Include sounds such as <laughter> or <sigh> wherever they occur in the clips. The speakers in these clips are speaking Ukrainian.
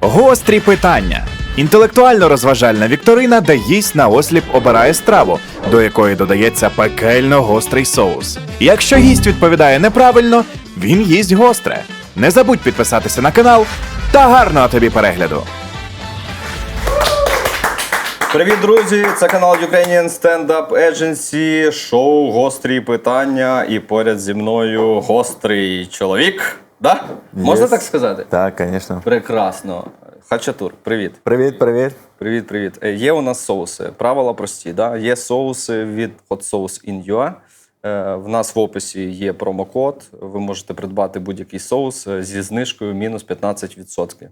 Гострі питання. Інтелектуально розважальна вікторина, де їсть на осліп обирає страву, до якої додається пекельно гострий соус. Якщо гість відповідає неправильно, він їсть гостре. Не забудь підписатися на канал та гарного тобі перегляду! Привіт, друзі! Це канал Ukrainian Stand-Up Agency, шоу Гострі питання. І поряд зі мною гострий чоловік. Да? Можна Yes. так сказати? Так, звісно. Прекрасно. Хачатур, привіт. Привіт, привіт. Привіт, привіт. Е, Є у нас соуси. Правила прості. Да? Є соуси від Hot Sauce in UA. Е, В нас в описі є промокод. Ви можете придбати будь-який соус е, зі знижкою мінус 15%.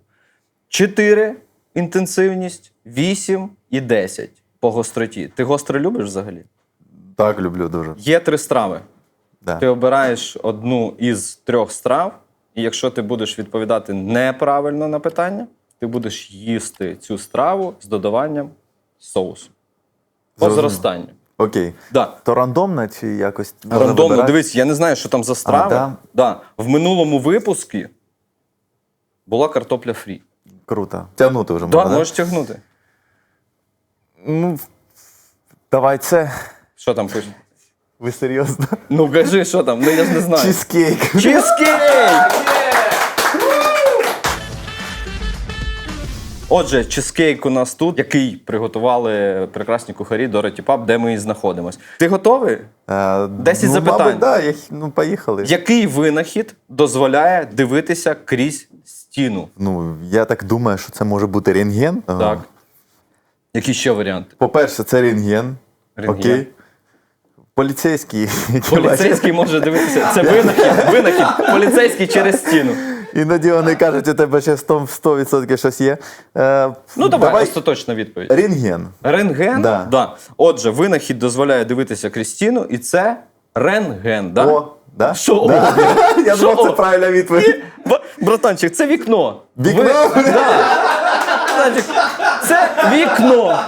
4 інтенсивність, 8 і 10 по гостроті. Ти гостре любиш взагалі? Так, люблю дуже. Є три страви. Да. Ти обираєш одну із трьох страв, і якщо ти будеш відповідати неправильно на питання, ти будеш їсти цю страву з додаванням соусу. По зростанню. Окей. Да. То рандомно чи якось. можна Рандомно, вибирати? дивись, я не знаю, що там за страва. да? Да. В минулому випуску була картопля фрі. Круто. Тягнути вже можна. да? можеш тягнути. Ну, давай це. Що там пише? Ви серйозно? Ну кажи, що там? Ну я ж не знаю. Чизкейк. Чизкейк! Отже, чизкейк у нас тут, який приготували прекрасні кухарі Дороті Паб, де ми і знаходимось. Ти готовий? Е, 10 ну, запитань. Мабуть, да, я, ну, поїхали. Який винахід дозволяє дивитися крізь стіну? Ну, я так думаю, що це може бути рентген. Е, Так. Які ще варіанти? По-перше, це рентген. Рентген. Окей. Поліцейський. Поліцейський може дивитися. Це винахід. Винахід. Поліцейський через стіну. Іноді вони кажуть, у тебе ще 100%, 100% щось є. Е, Ну, давай, остаточна відповідь. Рентген. Рентген? Да. Отже, винахід дозволяє дивитися крізь стіну, і це рентген. Да? О, да? Що? Да. О? Я Що? думав, це правильна відповідь. Б- Братанчик, це вікно. Вікно? Да. Братанчик, це вікно.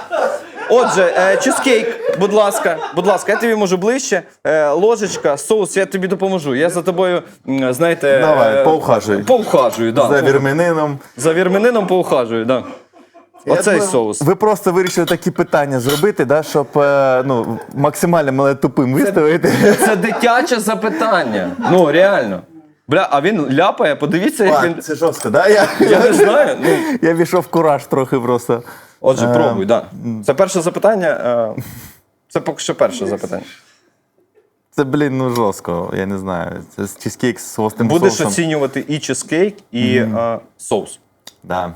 Отже, е, чизкейк, будь ласка, будь ласка, я тобі можу ближче. Е, ложечка, соус, я тобі допоможу. Я за тобою, знаєте, Давай, е, поухажуй. Поухажую, да. За вірменином. За вірменином поухажую, да. Оцей думаю, соус. Ви просто вирішили такі питання зробити, да, щоб е, ну, максимально мене тупим виставити. Це дитяче запитання. Ну, реально. Бля, а він ляпає, подивіться, як А, він. Це жорстко, да? Я, Я не знаю. Ну, я війшов в кураж трохи просто. Отже, Е, пробуй, так. Да. Це перше запитання. е, Це поки що перше запитання. Це, блін, ну жорстко, я не знаю. Це чизкейк з гострим Будеш соусом. оцінювати і чизкейк, і е, соус. Да.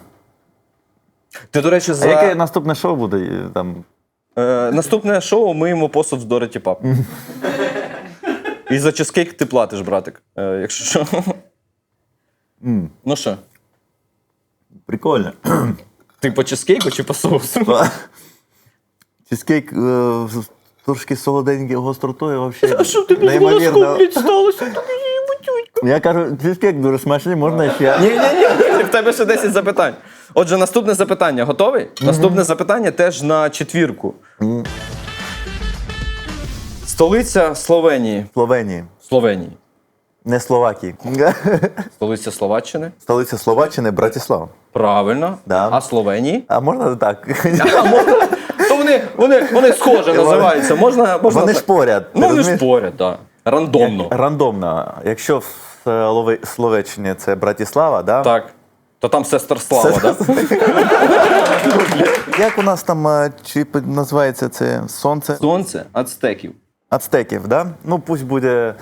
Ти, до речі, А за яке наступне шоу буде? Там... е, наступне шоу миємо посуд з Дороті Пап. І за чизкейк ти платиш, братик. Е, якщо що. Ну що, Прикольно. Ти по чизкейку чи по соусу? <laughs> Чизкейк е, з трошки солоденький гостротою взагалі. А що тобі з неймовірно. молоском <laughs> сталося? Я кажу, чизкейк дуже смачний, можна ще. Ні, ні, ні, в тебе ще 10 запитань. Отже, наступне запитання. Готовий? Наступне запитання теж на четвірку. Столиця Словенії. Словенії, Словенії. не Словакії. Столиця Словаччини. Столиця Словаччини Братислава. Правильно. Да. А Словенії? А можна так? <laughs> А, можна? То вони, вони, вони схоже називаються. Можна, можна Вони так? ж поряд. Ну, вони ж поряд, так. Рандомно. Рандомно. Якщо в Словеччині це Братислава, да? Так. То там сестер Слава, так? як у нас там е, чи називається це сонце? Сонце ацтеків. Ацтеків, да? Ну пусть буде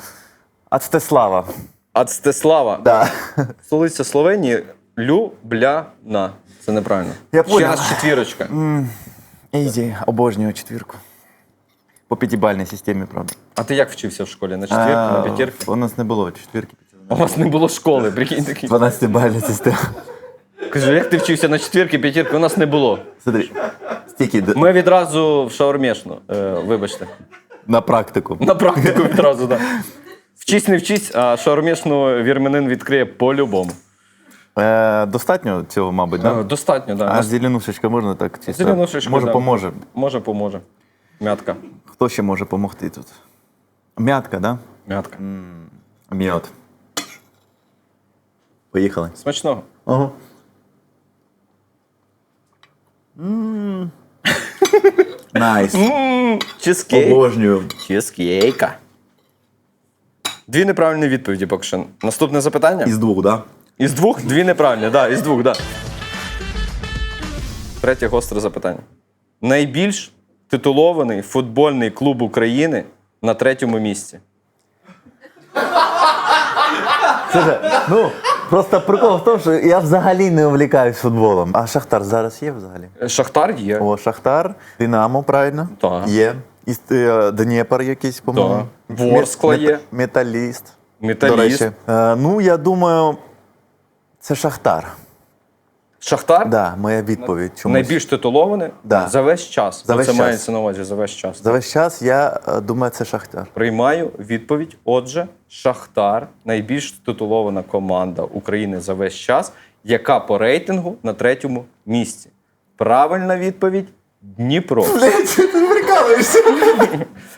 Ацтеслава. Ацтеслава. Да. Столиця Словенії Любляна. Це неправильно. Я Ще понял. раз четвірочка. Ізі, обожнюю четвірку. По п'ятибальній системі, правда. А ти як вчився в школі? На четвірки, на А, п'ятірки? У нас не було четвірки. У вас не було школи, прикинь такий. 12-бальна система. Кажу, як ти вчився на четвірки, п'ятірки? У нас не було. Смотри, стільки д- Ми відразу в шаурмішну, е, вибачте. на практику. На практику відразу, так. Вчись, не вчись, а шаурмішну вірменин відкриє по-любому. Е, достатньо цього, мабуть, Е, да? Достатньо, так. А зеленушечка можна так чисто? Зеленушечка, Може, да. поможе. Може, поможе. Мятка. Хто ще може допомогти тут? М'ятка, да? Мятка. М'ят. Поїхали. Смачного. Ага. Найс. Чизкейк. Обожнюю. Чизкейка. Дві неправильні відповіді поки що. Наступне запитання? Із двох, да? Із двох дві неправильні, так, да, із двох, так. Да. Третє гостре запитання. Найбільш титулований футбольний клуб України на третьому місці. Слушай, ну, просто прикол в тому, що я взагалі не увлікаюсь футболом. А Шахтар зараз є взагалі? Шахтар є. О, Шахтар, Динамо, правильно? Так. Є. І е, Дніпр якийсь, по-моєму. Так. Ворскла Мет- є. Металіст. Металіст. До речі. Е, ну, я думаю, це Шахтар. Шахтар Да, моя відповідь. Чомусь. найбільш титулований Да. за весь час. За весь це час. мається на увазі за весь час. За весь час я е, думаю, це Шахтар. Приймаю відповідь. Отже, Шахтар найбільш титулована команда України за весь час, яка по рейтингу на третьому місці. Правильна відповідь Дніпро. Ти прикалуєшся?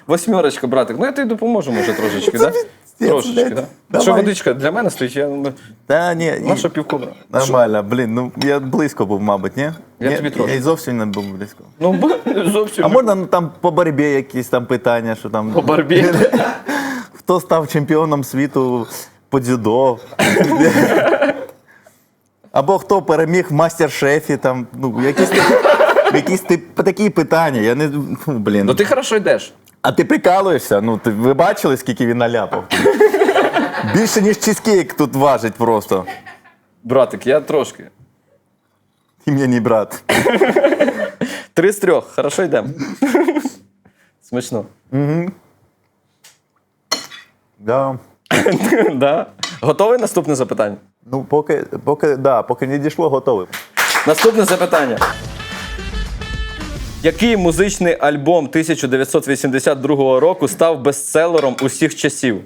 Восьмерочка, братик. Ну я тобі допоможу, може, трошечки, так? Трошечки, так? Що водичка для мене стоїть, я ну, Та ні, наша півкуба. нормально, блін, ну я близько був, мабуть, ні? Я тобі трохи. Я зовсім не був близько. Ну, зовсім. А можна ну, там по боротьбі якісь там питання, що там. по барбі. <laughs> Хто став чемпіоном світу по дзюдо? <laughs> Або хто переміг в мастер-шефі, там, ну, якісь, такі- якісь тип, такі питання. Я не. Ну, блін. Ну ти хорошо йдеш. А ти прикалуєшся? Ну, ти, ви бачили, скільки він наляпав? Більше, ніж чизкейк тут важить просто. Братик, я трошки. Ти мені брат. Три з трьох, хорошо йдемо. Смачно. Да. да. Готовий наступне запитання? Ну, поки, поки, да, поки не дійшло, готовий. Наступне запитання. Який музичний альбом 1982 року став бестселером усіх часів?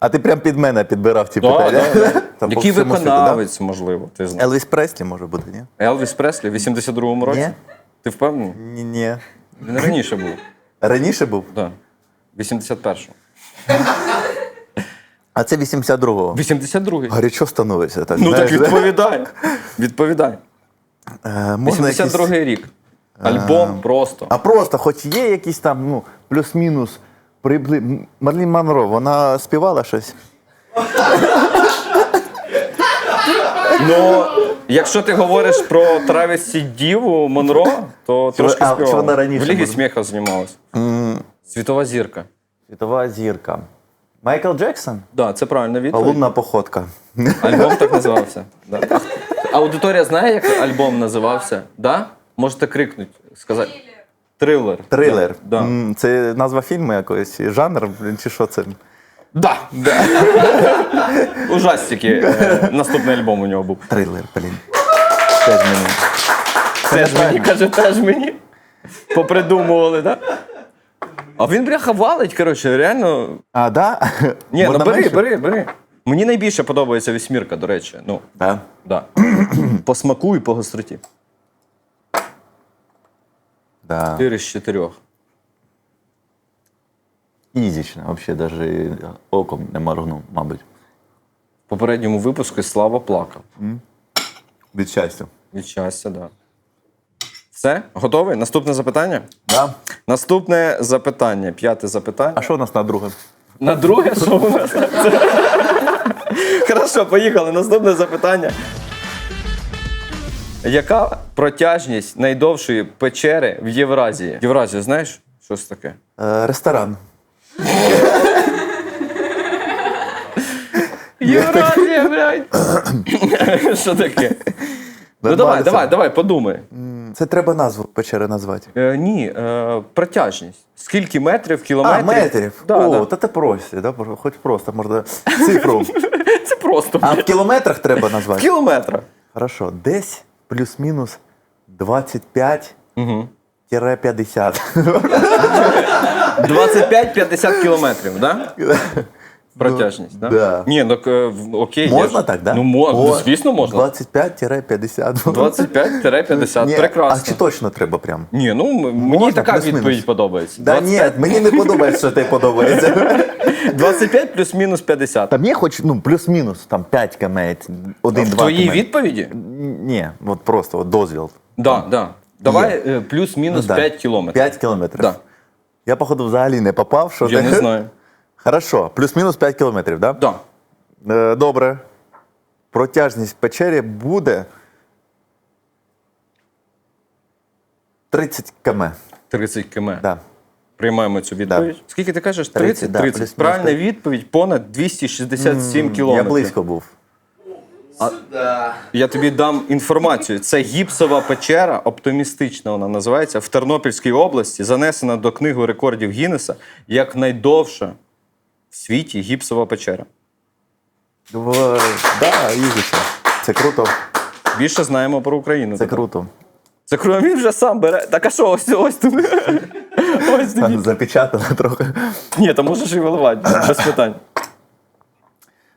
А ти прям під мене підбирав ці Да, питання. да, да. Там по Який всьому світу, виконавець, можливо, ти знаєш? Елвіс Преслі може бути, ні? Елвіс Преслі в 82-му році? Ні. Ти впевнений? Ні, ні. Він раніше був. Раніше був? Да. В 81-му. А це 82-го. 82-й. Гарячо становиться. Так, Ну так знаєш, да? відповідай. Відповідай. Е, можна якісь... 82-й рік. Альбом просто. А просто, хоч є якісь там, ну, плюс-мінус, прибли... Марлін Монро, вона співала щось? Ну, якщо ти говориш про Травісі Діву Монро, то трошки а, чи співала. вона раніше В Лігі може? сміха знімалась. Світова зірка. Світова зірка. Майкл Джексон? Так, да, це правильна відповідь. Лунна походка. Альбом так називався. Да. Аудиторія знає, як альбом називався? Да? Можете крикнути, сказати. Трилер. Трилер. Да. М, Це назва фільму якоїсь, жанр, блін, чи що це? Да. да. Ужастики. Е, Наступний альбом у нього був. Трилер, блін. Теж мені. Теж мені, каже, теж мені. Попридумували, так? А він, бляха, валить, коротше, реально. А, да? Ні, Можна ну бери, менше? бери, бери. Мені найбільше подобається вісьмірка, до речі. Ну, Да. да. по смаку і по гостроті. Да. Чотири з чотирьох. Ізічно, взагалі, навіть оком не моргнув, мабуть. В попередньому випуску Слава плакав. Від щастя. Від щастя, так. Да. Все? Готовий? Наступне запитання? Да. Наступне запитання, п'яте запитання. А що у нас на друге? На друге, що у нас? <laughs> Хорошо, поїхали. Наступне запитання. Яка протяжність найдовшої печери в Євразії? Євразія, знаєш, що це таке? Е, ресторан. Євразія, блядь! <coughs> Що таке? Ну давай, давай, давай, подумай. Це треба назву печери назвати. Е, ні, е, протяжність. Скільки метрів, кілометрів? А, метрів. Да, О, да. та це прості, да? хоч просто можна цифру. <laughs> Це просто А в кілометрах треба назвати? в кілометрах. Хорошо, десь плюс-мінус 25 Угу. 50. 25-50 кілометрів, да? <laughs> Протяжність, да? да. Ні, ну окей. Можна я так, да? Ну, мо... О, звісно, можна. 25-50. 25-50, <laughs> прекрасно. А чи точно треба прям? Ні, ну мені Можна, така відповідь подобається. Да ні, мені не подобається, що тобі подобається. <laughs> 25 плюс-мінус 50. Там є хоч ну, плюс-мінус там 5 км, 1-2 В твоїй відповіді? Ні, от просто от дозвіл. Да, да. Давай е, плюс-мінус Ну, да. 5 кілометрів. 5 кілометрів. Да. Я, походу, взагалі не попав. Що Я ти- не знаю. Хорошо, плюс-мінус 5 кілометрів, так? Да. Е, Добре. Протяжність печері буде 30 км. 30 км. Да. Приймаємо цю відповідь. Скільки ти кажеш? 30, 30? да, 30. плюс-мінус Правильна відповідь понад 267 кілометрів. Я близько був. Я тобі дам інформацію. Це гіпсова печера, оптимістична вона називається, в Тернопільській області, занесена до книги рекордів Гіннеса як найдовша в світі гіпсова печера. В... Да, їздиться. Це круто. Більше знаємо про Україну. Це круто. Це круто, він вже сам бере. Так а що, ось ось тут. <laughs> Ось тобі. Запечатано трохи. Ні, там можеш і виливати, без питань.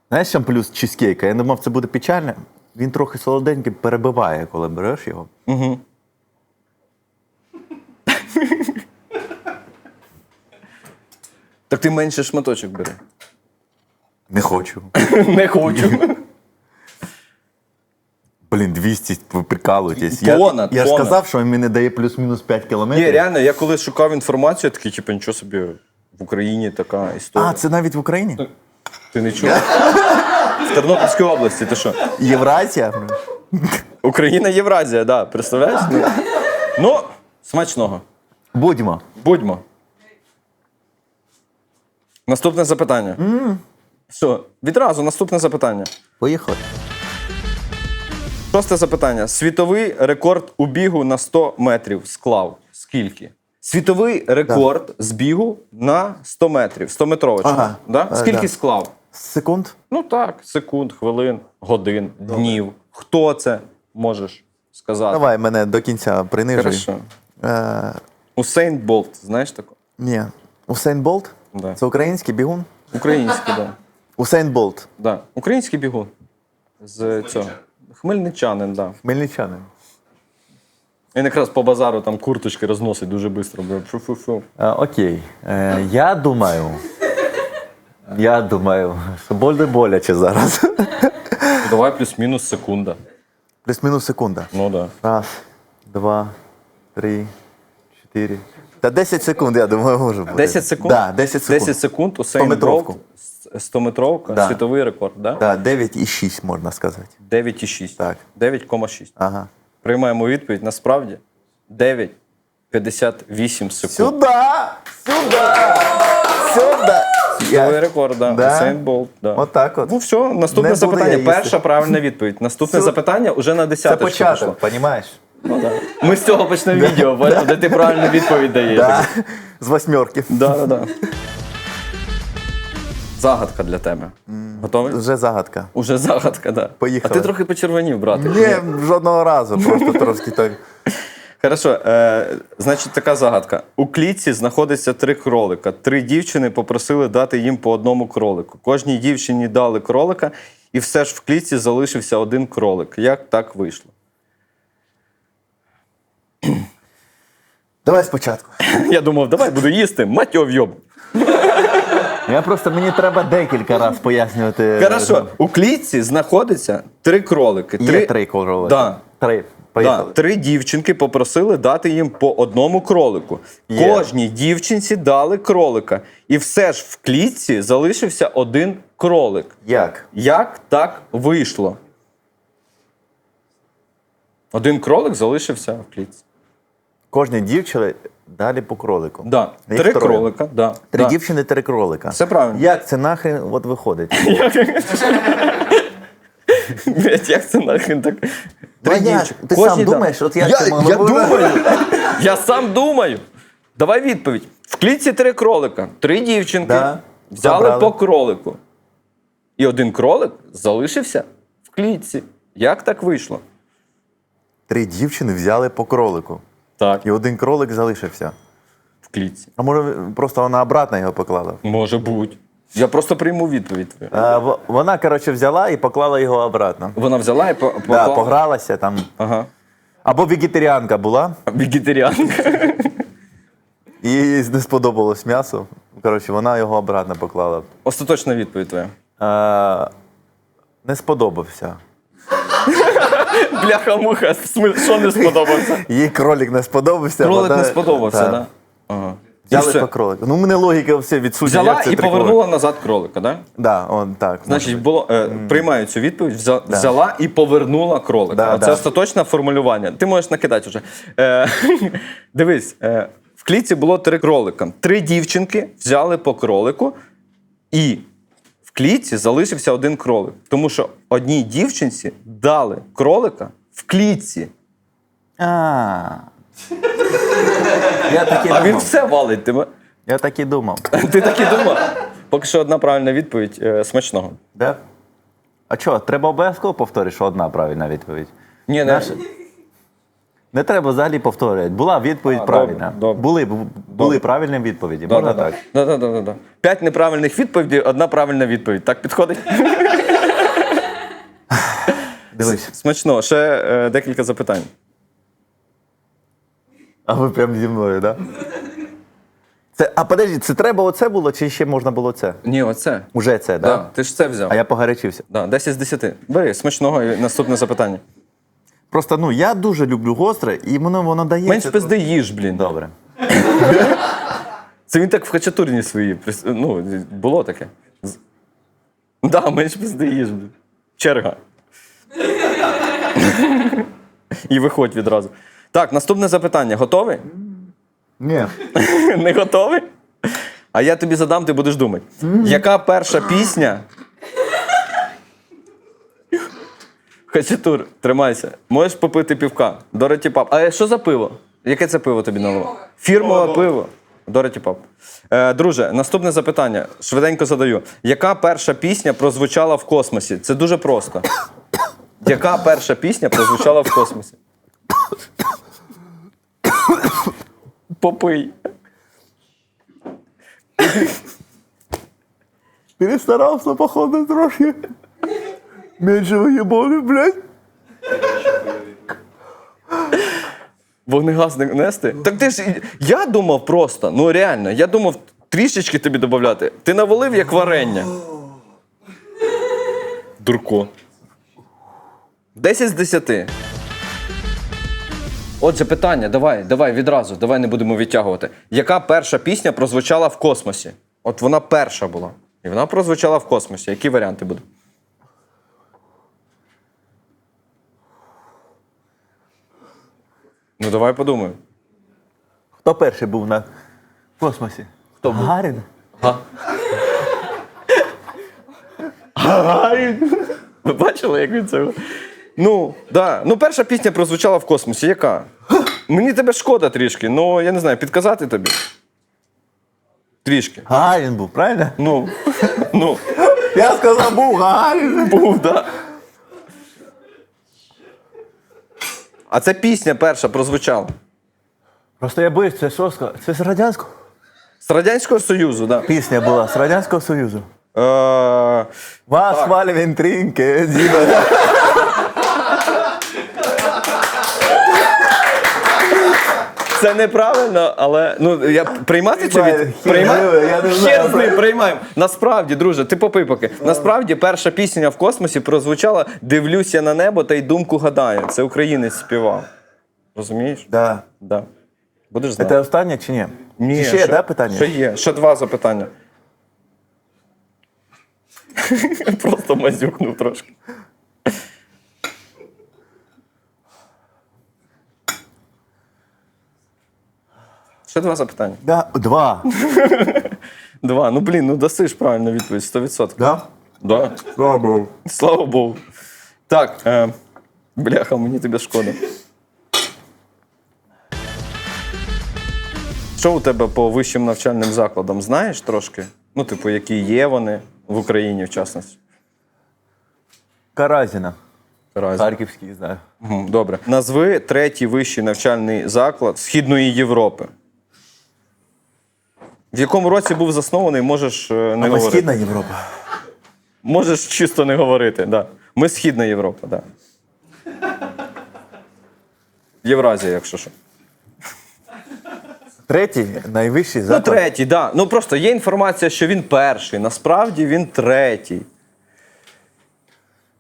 Знаєш, що плюс чизкейка? Я думав, це буде печально. Він трохи солоденький перебиває, коли береш його. Угу. Так ти менше шматочок бери. Не хочу. <laughs> Не хочу. Блін, 200, ви прикалуєтесь. Я, я ж сказав, що він мені дає плюс-мінус 5 кілометрів. Ні, реально, я коли шукав інформацію, я такий, типу, нічого собі в Україні така історія. А, це навіть в Україні? Ти не чув? В Тернопільській області, ти що? Євразія? Україна Євразія, да, представляєш? Ну, ну смачного. Будьмо. Будьмо. Наступне запитання. Що, відразу наступне запитання. Поїхали. Шосте запитання. Світовий рекорд у бігу на 100 метрів склав. Скільки? Світовий рекорд з бігу на 100 метрів. 100 метровочку. Ага. Да? Е, Скільки да. склав? Секунд. Ну так, секунд, хвилин, годин, днів. Хто це можеш сказати? Давай мене до кінця принижуй. Хорошо. Е, Усейн Болт, знаєш таку? ні. Усейн Болт? Да. Це український бігун? Український, да. Усейн Болт. да. Український бігун. З цього. Хмельничанин, да. Хмельничанин. Він якраз по базару там курточки розносить дуже швидко. Е, окей. Е, я думаю. Я думаю, що буде боляче зараз. Давай плюс-мінус секунда. Плюс-мінус секунда. Ну да. Раз, два, три, чотири. Та 10 секунд, я думаю, може бути. 10 секунд? Да, 10 секунд. 10 секунд у Сейн 100-метровку. 100-метровка, Да. світовий рекорд, да? Да, 9,6 можна сказати. 9,6. Так. 9,6. Ага. Приймаємо відповідь. Насправді 9,58 секунд. Сюда! Сюда! Сюда! Світовий рекорд, да. Да? Сейн Болт, да. Отак от. Ну все, наступне Не буду запитання. їсти. Перша правильна відповідь. Наступне запитання вже на Це десяточку пішло. початок, розумієш? Ну, да. Ми з цього почнемо відео, де ти правильну відповідь даєш. Да. З восьмерки. Да, да, да. Загадка для тебе. Готовий? Вже загадка. Уже загадка, да. Поїхали. А ти трохи почервонів, брате. Ні, жодного разу, просто трошки так. Хорошо, е, значить, така загадка. У клітці знаходиться три кролика. Три дівчини попросили дати їм по одному кролику. Кожній дівчині дали кролика, і все ж в клітці залишився один кролик. Як так вийшло? Давай спочатку. Я думав, давай буду їсти, мать його вйоб. Я просто мені треба декілька разів пояснювати. Хорошо, у клітці знаходиться три кролики. Є три кролики. Да. Три. Да, Поїхали. три дівчинки попросили дати їм по одному кролику. Є. Кожній дівчинці дали кролика. І все ж в клітці залишився один кролик. Як? Як так вийшло? Один кролик залишився в клітці. Кожній дівчині далі по кролику. Да. Їх Три троє. кролика. Да. Три да. дівчини, три кролика. Все правильно. Як це нахрен от виходить? <laughs> Блять, як це нахрен так? Та як? дівчинки. Ти Кожній сам да- думаєш, от як я, це могло я бути? думаю. <laughs> Я сам думаю. Давай відповідь. В клітці три кролика. Три дівчинки Да. взяли Забрали. по кролику. І один кролик залишився в клітці. Як так вийшло? Три дівчини взяли по кролику. Так, І один кролик залишився. в клітці. А може просто вона обратно його поклала? Може бути. Я просто прийму відповідь. А, в- вона, коротше, взяла і поклала його обратно. Вона взяла і по- Да, погралася там. Ага. Або вегетаріанка була, Вегетаріанка. <laughs> і їй не сподобалось м'ясо. Коротше, вона його обратно поклала. Остаточна відповідь твоя. А, не сподобався. <laughs> Бляха-муха, що не сподобався? Їй кролик не сподобався. Кролик вона- не сподобався, Так. Да? Ага. І Взяли все. по кролику. Ну, у мене логіка все відсутня. Взяла як це і три повернула назад кролика, так? Да? Да, он так. Значить, було е, приймаю цю відповідь, взя, взяла і повернула кролика. Да, Оце да. остаточне формулювання. Ти можеш накидати вже. Е, <laughs> дивись, е, в клітці було три кролика. Три дівчинки взяли по кролику, і в клітці залишився один кролик. Тому що одній дівчинці дали кролика в клітці, А. Я так і а він думав. все валить тебе. Я так і думав. Ти так і думав? Поки що одна правильна відповідь е, смачного. Да? А що, треба обов'язково повторити, що одна правильна відповідь. Ні, не, Наша- Не треба взагалі повторювати. Була відповідь А, правильна. добре, добре. Були, бу- були правильні відповіді. Да, Можна да, так? Да, да, да, да, да. П'ять неправильних відповідей, одна правильна відповідь. Так підходить? <laughs> Дивись. Смачно. Ще е, декілька запитань. А ви прям зі мною, так? Да? Це, а подожди, це треба оце було, чи ще можна було це? Ні, оце. Уже це, так? Да. Да? ти ж це взяв. А я погарячився. Да, 10 з 10. Бери, смачного і наступне запитання. Просто ну я дуже люблю гостре, і воно воно дає. Менш пизди їж, блін. Добре. Це він так в хачатурні свої. прис- Ну, було таке. З- Да, менш пизди їж, блін. Черга. І виходь відразу. Так, наступне запитання. Готовий? Ні. <laughs> Не готовий? А я тобі задам, ти будеш думати. Яка перша пісня? Хачатур, тримайся. Можеш попити півка. Дороті пап. А що за пиво? Яке це пиво тобі налило? Фірмове пиво. Дороті пап. Е, друже, наступне запитання. Швиденько задаю. Яка перша пісня прозвучала в космосі? Це дуже просто. Яка перша пісня прозвучала в космосі? Попий. Перестарався, походу, трохи. Менше виєбони, блядь. Вогнегасник нести? Так ти ж. Я думав просто, ну реально, я думав трішечки тобі додати. Ти навалив як варення. Дурко. 10 з 10. Отже, питання, давай, давай відразу, давай не будемо відтягувати. Яка перша пісня прозвучала в космосі? От вона перша була. І вона прозвучала в космосі. Які варіанти будуть? Ну, давай подумаємо. Хто перший був на космосі? Хто був? Гарін. Ви бачили, як він це? Ну, да. Ну, перша пісня прозвучала в космосі. Яка? Мені тебе шкода трішки, ну я не знаю, підказати тобі. Трішки. Гарін був, правильно? Ну, ну, Я сказав, був Гарін. був, да. А це пісня перша прозвучала. Просто я боюсь, це що ска- Це з Радянського? З Радянського Союзу, да. Пісня була з Радянського Союзу. Е, Вас хвалі вінтринки, діба. Це неправильно, але ну я приймати Приймаю, від... хер Приймаю? з ним, приймаємо. Насправді, друже, ти попий поки. Насправді, перша пісня в космосі прозвучала Дивлюся на небо та й думку гадаю. Це українець співав. Розумієш? Да. Да. Будеш знати. Це останнє чи ні? Ні, Чи ще є, да, питання? Ще є. Ще два запитання. <laughs> Просто мазюкнув трошки. Ще два запитання. Да. Два. <laughs> Два. Ну блін, ну даси ж правильну відповідь 100%. Да? Да. Слава Богу. Слава Богу. Так, е, бляха, мені тебе шкода. Що у тебе по вищим навчальним закладам? Знаєш трошки? Ну, типу, які є вони в Україні, в частності? Каразіна. Разі. Харківський, знаю. Мгм, Добре. Назви третій вищий навчальний заклад Східної Європи. В якому році був заснований, можеш е, не А ми говорити. Східна Європа. Можеш чисто не говорити. Да. Ми Східна Європа, так. Да. Євразія, якщо що. Третій, найвищий Ну, заклад. третій, так. Да. Ну просто є інформація, що він перший. Насправді він третій.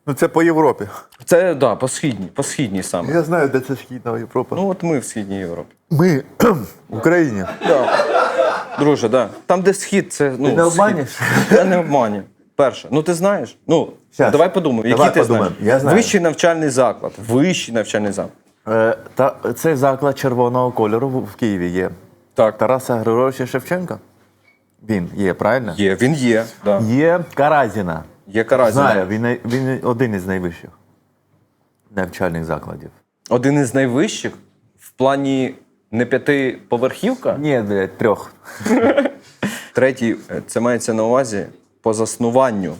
Ну це по Європі. Це да, по східній, по східній саме. Я знаю, де це східна Європа. Ну от ми в східній Європі. Ми <clears throat> в Україні. Да. Друже, да. Там, де схід, це. Ну, Ти не схід. обманюєш? Я не обманю. Перше. Ну ти знаєш. Ну, Щас. давай подумаємо, Давай який ти подумаємо. знаєш. Я знаю. Вищий навчальний заклад. Вищий навчальний заклад. Е, та, це заклад червоного кольору в в Києві є. Так. Тараса Григоровича Шевченка. Він є, правильно? Є, він є. Да. Є Каразіна. Є Каразіна. Знаю, він, най- він один із найвищих навчальних закладів. Один із найвищих в плані не п'ятиповерхівка. Ні, блядь, трьох. <laughs> Третій, е, це мається на увазі по заснуванню,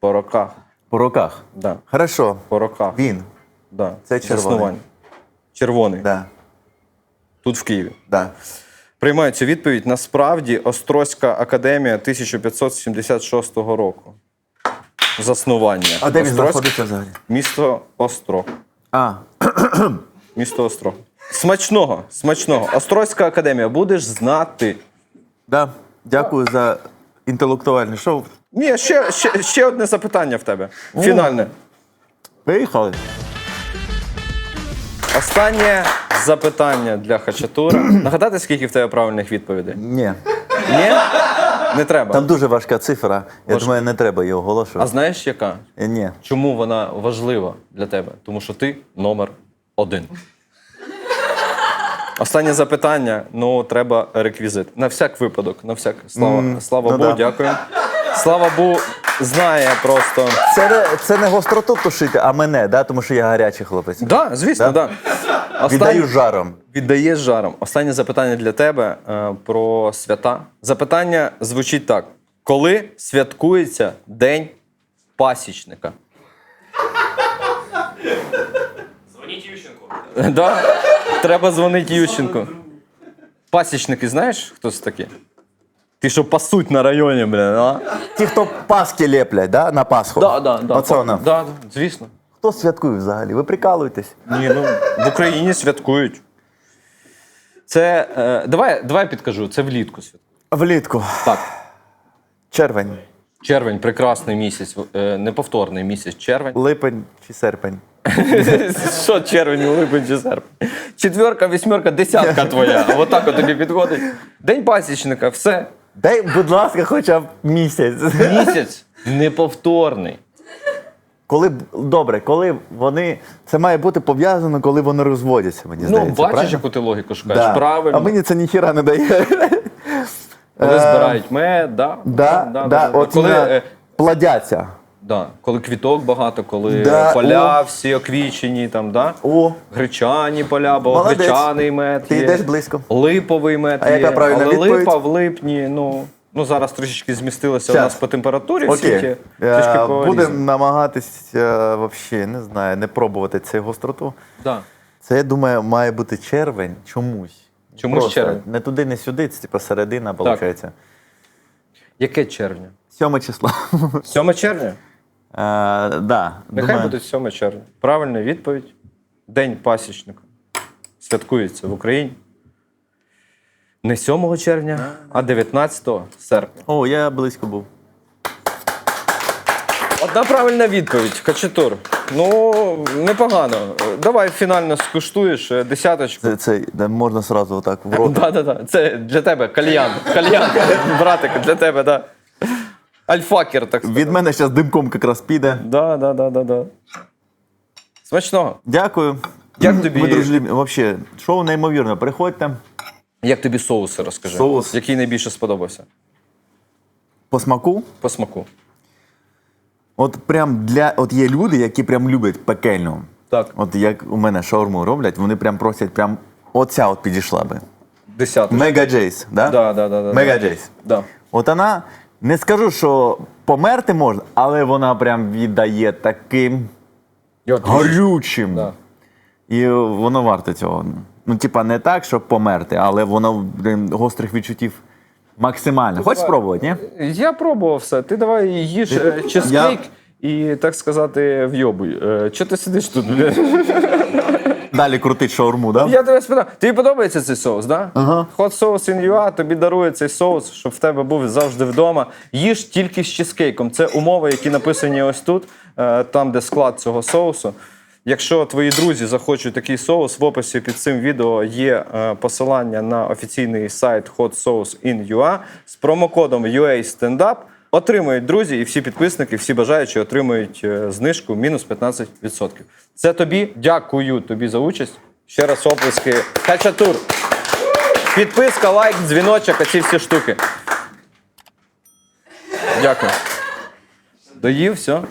по роках. По руках. Да. Хорошо. По роках. Він. Да. Це червоний. Заснування. Червоний. Да. Тут в Києві. Да. Приймаю цю відповідь. Насправді Острозька академія 1576 року. Заснування. А де він Острозьк- знаходиться взагалі? Місто Острог. А, Місто Острог. Смачного, смачного. Острозька академія, будеш знати. да. Дякую за інтелектуальне шоу. Ні, ще, ще, ще одне запитання в тебе. Фінальне. Виїхали. Останнє запитання для Хачатура. Нагадати, скільки в тебе правильних відповідей? Ні. Ні? Не треба. Там дуже важка цифра. Я думаю, не треба її А оголошувати. знаєш яка? Ні. Чому вона важлива для тебе? Тому що ти номер один. Останнє запитання. Ну, треба реквізит. На всяк випадок, на всяк. Слава, слава ну Богу, да. дякую. Слава Богу, знає просто. Це не, це не гостроту тушити, а мене, да? тому що я гарячий хлопець. Да, звісно, Да? да. Віддаю жаром. Віддаєш жаром. Останнє запитання для тебе е, про свята. Запитання звучить так: коли святкується День пасічника? Дзвоніть Ющенку. <laughs> Да? Треба дзвонити Ющенку. Пасічники, знаєш, хто це такі? Ті, що пасуть на районі, блін, а? Ті, хто паски ліплять, да? на Пасху. Да, да, да. Оце вона. Да, да, звісно. Хто святкує взагалі? Ви прикалуєтесь? Ні, ну в Україні святкують. Це. Е, давай, давай підкажу, це влітку святкують. Влітку. Так. Червень, Червень прекрасний місяць, е, неповторний місяць червень. липень чи серпень. Що червень, липень чи серпень? Четверка, вісьмерка, десятка твоя. А отак от тобі підходить. День пасічника, все. Дай, будь ласка, хоча б місяць. Місяць неповторний. Коли б- добре, коли вони. Це має бути пов'язано, коли вони розводяться, мені Ну, здається. бачиш, правильно? яку ти логіку шукаєш. Да. Правильно. А мені це ніхіра не дає. Коли збирають мед, да. Да, да, от коли, на- е, Плодяться. Да, коли квіток багато, коли Да, поля всі оквічені, там, да? О, Гречані поля, бо Молодець. гречаний мед. Ти є. йдеш близько. Липовий мед. А є. яка правильна Але відповідь? липа в липні, ну. Ну, зараз трішечки змістилося у Щас. нас по температурі в світі. окей. Трішки Е, по Будемо намагатися взагалі, не знаю, не пробувати цю гостроту. Да. Це, я думаю, має бути червень чомусь. Чомусь Просто червень. Не туди, не сюди, це типу середина, виходить. Яке червня? 7 число. 7 червня? Е, да, Нехай думаю, буде 7 червня. Правильна відповідь. День пасічника. Святкується в Україні. Не 7 червня, а 19 серпня. О, я близько був. Одна правильна відповідь, Качатур. Ну, непогано. Давай фінально скуштуєш е, десяточку. Це, це да, можна сразу отак в рот. <laughs> Да, да, да. Це для тебе кальян. Кальян, братик, для тебе, да. Альфакер, так сказати. Від мене зараз димком якраз піде. Да, да, да, да, да. Смачного. Дякую. Як тобі- Ви дружелюбні. Взагалі, шоу неймовірно. Приходьте Як тобі соуси розкажи? Соус? Який найбільше сподобався? по смаку. По смаку. От прям для. От є люди, які прям люблять пекельну. Так. От як у мене шаурму роблять, вони прям просять, прям оця от підійшла би. Десяточку. Мега Джейс, да? Да, да, да, да, Мега. Джейс. Да. От вона, не скажу, що померти можна, але вона прям віддає таким горючим. Да. І воно варте цього. Ну, типа, не так, щоб померти, але воно блін, гострих відчуттів максимально. Хочеш спробувати, ні? Я пробував все. Ти давай їж е, чизкейк і, так сказати, вйобуй. Е, Чого ти сидиш тут? Далі крутить шаурму, да? Я тебе спитав, тобі подобається цей соус, да? Ага. Hot Sauce in UA тобі дарує цей соус, щоб в тебе був завжди вдома. Їж тільки з чизкейком. Це умови, які написані ось тут, е, там, де склад цього соусу. Якщо твої друзі захочуть такий соус, в описі під цим відео є е, посилання на офіційний сайт Hot Sauce in UA з промокодом UA Standup. Отримують друзі, і всі підписники, всі бажаючі отримують е, знижку мінус 15%. Це тобі. Дякую тобі за участь. Ще раз оплески. Хачатур. Підписка, лайк, дзвіночок, оці всі штуки. Дякую. Доїв, все.